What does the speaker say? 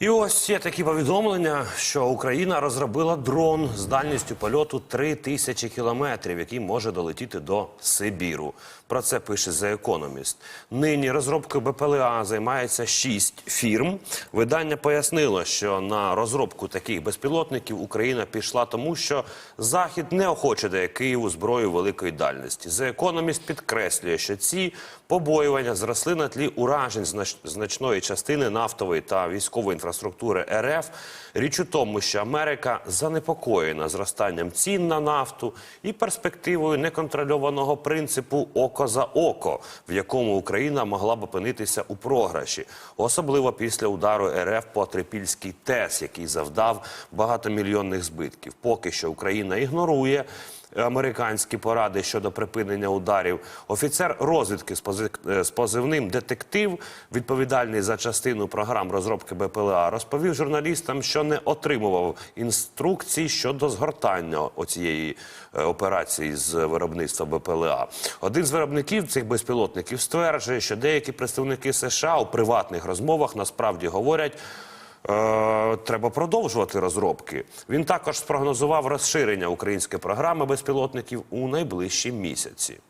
І ось є такі повідомлення, що Україна розробила дрон з дальністю польоту 3 тисячі кілометрів, який може долетіти до Сибіру. Про це пише The Economist. Нині розробкою БПЛА займається шість фірм. Видання пояснило, що на розробку таких безпілотників Україна пішла тому, що Захід неохоче дає Києву зброю великої дальності. The Economist підкреслює, що ці побоювання зросли на тлі уражень значної частини нафтової та військової інфраструктури РФ. Річ у тому, що Америка занепокоєна зростанням цін на нафту і перспективою неконтрольованого принципу око за око, в якому Україна могла б опинитися у програші, особливо після удару РФ по Трипільській ТЕС, який завдав багатомільйонних збитків. Поки що Україна ігнорує американські поради щодо припинення ударів. Офіцер розвідки з е, позивним детектив, відповідальний за частину програм розробки БПЛА, розповів журналістам, що не отримував інструкцій щодо згортання оцієї е, операції з виробництва БПЛА. Один з виробників цих безпілотників стверджує, що деякі представники США у приватних розмовах насправді говорять. Е, треба продовжувати розробки. Він також спрогнозував розширення української програми безпілотників у найближчі місяці.